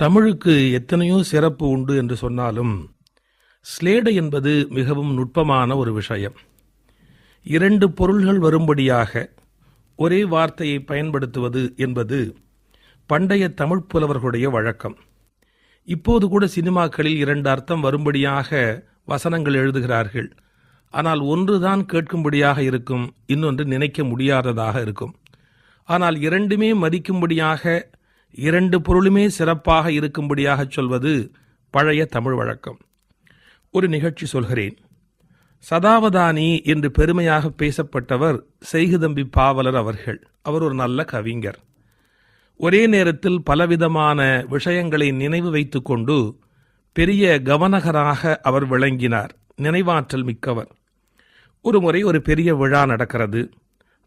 தமிழுக்கு எத்தனையோ சிறப்பு உண்டு என்று சொன்னாலும் ஸ்லேடு என்பது மிகவும் நுட்பமான ஒரு விஷயம். இரண்டு பொருள்கள் வரும்படியாக ஒரே வார்த்தையை பயன்படுத்துவது என்பது பண்டைய தமிழ் புலவர்களுடைய வழக்கம். இப்போது கூட சினிமாக்களில் இரண்டு அர்த்தம் வரும்படியாக வசனங்கள் எழுதுகிறார்கள். ஆனால் ஒன்றுதான் கேட்கும்படியாக இருக்கும் இன்னொன்று நினைக்க முடியாததாக இருக்கும். ஆனால் இரண்டுமே மதிக்கும்படியாக இரண்டு பொருளுமே சிறப்பாக இருக்கும்படியாக சொல்வது பழைய தமிழ் வழக்கம். ஒரு நிகழ்ச்சி சொல்கிறேன். சதாவதானி என்று பெருமையாக பேசப்பட்டவர் செய்குதம்பி பாவலர் அவர்கள். அவர் ஒரு நல்ல கவிஞர். ஒரே நேரத்தில் பலவிதமான விஷயங்களை நினைவு வைத்துக்கொண்டு பெரிய கவனகராக அவர் விளங்கினார். நினைவாற்றல் மிக்கவர். ஒரு முறை ஒரு பெரிய விழா நடக்கிறது.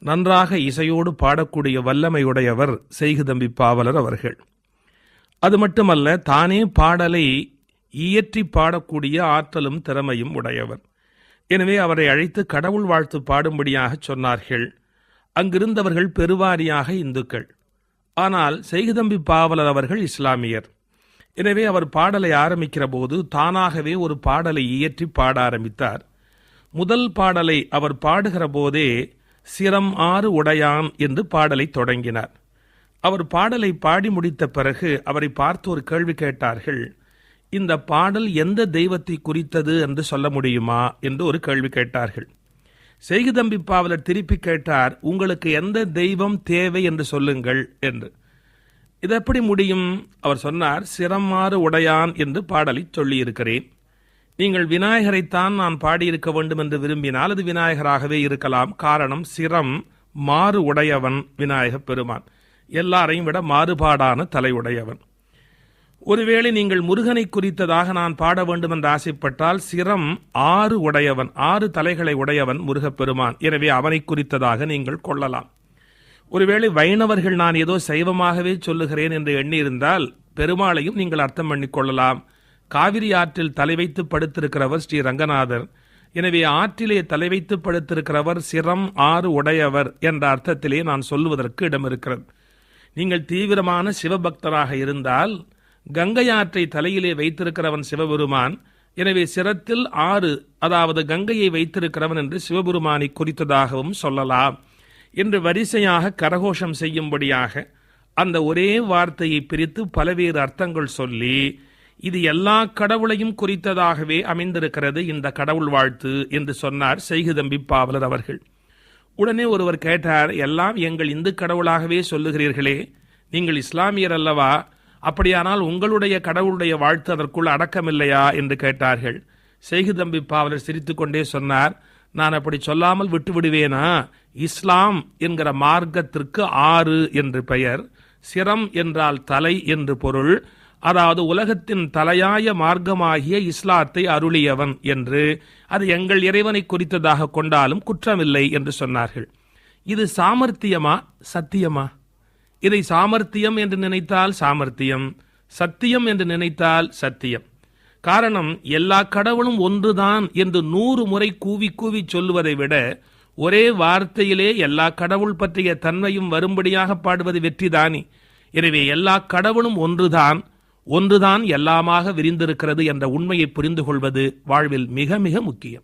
நன்றாக இசையோடு பாடக்கூடிய வல்லமையுடையவர் செய்குதம்பி பாவலர் அவர்கள். அது மட்டுமல்ல தானே பாடலை இயற்றி பாடக்கூடிய ஆற்றலும் திறமையும் உடையவர். எனவே அவரை அழைத்து கடவுள் வாழ்த்து பாடும்படியாக சொன்னார்கள். அங்கிருந்தவர்கள் பெருவாரியாக இந்துக்கள். ஆனால் செய்குதம்பி பாவலர் அவர்கள் இஸ்லாமியர். எனவே அவர் பாடலை ஆரம்பிக்கிற போது தானாகவே ஒரு பாடலை இயற்றி பாட ஆரம்பித்தார். முதல் பாடலை அவர் பாடுகிற போதே சிரம் ஆறு உடையான் என்று பாடலை தொடங்கினார். அவர் பாடலை பாடி முடித்த பிறகு அவரை பார்த்து ஒரு கேள்வி கேட்டார்கள். இந்த பாடல் எந்த தெய்வத்தை குறித்தது என்று சொல்ல முடியுமா என்று ஒரு கேள்வி கேட்டார்கள். செய்குதம்பி பாவலர் திருப்பி கேட்டார் உங்களுக்கு எந்த தெய்வம் தேவை என்று சொல்லுங்கள் என்று. இது எப்படி முடியும்? அவர் சொன்னார் சிரமாறு உடையான் என்று பாடலை சொல்லியிருக்கிறேன். நீங்கள் விநாயகரைத்தான் நான் பாடியிருக்க வேண்டும் என்று விரும்பினால் அது விநாயகராகவே இருக்கலாம். காரணம் சிரம் மாறு உடையவன் விநாயகப் பெருமான். எல்லாரையும் விட மாறுபாடான தலை உடையவன். ஒருவேளை நீங்கள் முருகனை குறித்ததாக நான் பாட வேண்டும் என்று ஆசைப்பட்டால் சிரம் ஆறு உடையவன் ஆறு தலைகளை உடையவன் முருகப்பெருமான் எனவே அவனை குறித்ததாக நீங்கள் கொள்ளலாம். ஒருவேளை வைணவர்கள் நான் ஏதோ சைவமாகவே சொல்லுகிறேன் என்று எண்ணியிருந்தால் பெருமாளையும் நீங்கள் அர்த்தம் பண்ணிக் கொள்ளலாம். காவிரி ஆற்றில் தலை வைத்து படுத்திருக்கிறவர் ஸ்ரீ ரங்கநாதர். எனவே ஆற்றிலே தலை வைத்து படுத்திருக்கிறவர் சிரம் ஆறு உடையவர் என்ற அர்த்தத்திலே நான் சொல்லுவதற்கு இடம் இருக்கிறது நீங்கள் தீவிரமான சிவபக்தராக இருந்தால் கங்கை ஆற்றை தலையிலே வைத்திருக்கிறவன் சிவபெருமான். எனவே சிரத்தில் ஆறு அதாவது கங்கையை வைத்திருக்கிறவன் என்று சிவபெருமானை குறித்ததாகவும் சொல்லலாம். என்று வரிசையாக கரகோஷம் செய்யும்படியாக அந்த ஒரே வார்த்தையை பிரித்து பல்வேறு அர்த்தங்கள் சொல்லி இது எல்லா கடவுளையும் குறித்ததாகவே அமைந்திருக்கிறது இந்த கடவுள் வாழ்த்து என்று சொன்னார் செய்குதம்பி பாவலர் அவர்கள். உடனே ஒருவர் கேட்டார் எல்லாம் எங்கள் இந்து கடவுளாகவே சொல்லுகிறீர்களே நீங்கள் இஸ்லாமியர் அல்லவா? அப்படியானால் உங்களுடைய கடவுளுடைய வாழ்த்து அதற்குள் அடக்கமில்லையா? என்று கேட்டார்கள். செய்குதம்பி பாவலர் சிரித்துக்கொண்டே சொன்னார் நான் அப்படி சொல்லாமல் விட்டு விடுவேனா இஸ்லாம் என்கிற மார்க்கத்திற்கு ஆறு என்று பெயர் சிரம் என்றால் தலை என்று பொருள் அதாவது உலகத்தின் தலையாய மார்க்கமாகிய இஸ்லாத்தை அருளியவன் என்று அது எங்கள் இறைவனை குறித்ததாக கொண்டாலும் குற்றமில்லை என்று சொன்னார்கள். இது சாமர்த்தியமா? சத்தியமா? இதை சாமர்த்தியம் என்று நினைத்தால் சாமர்த்தியம் சத்தியம் என்று நினைத்தால் சத்தியம். காரணம் எல்லா கடவுளும் ஒன்றுதான் என்று நூறு முறை கூவி கூவி சொல்லுவதை விட ஒரே வார்த்தையிலே எல்லா கடவுள் பற்றிய தன்மையும் வரும்படியாக பாடுவது வெற்றிதானி? எனவே எல்லா கடவுளும் ஒன்றுதான் ஒன்றுதான் எல்லாமாக விரிந்திருக்கிறது என்ற உண்மையை புரிந்து கொள்வது வாழ்வில் மிக மிக முக்கியம்.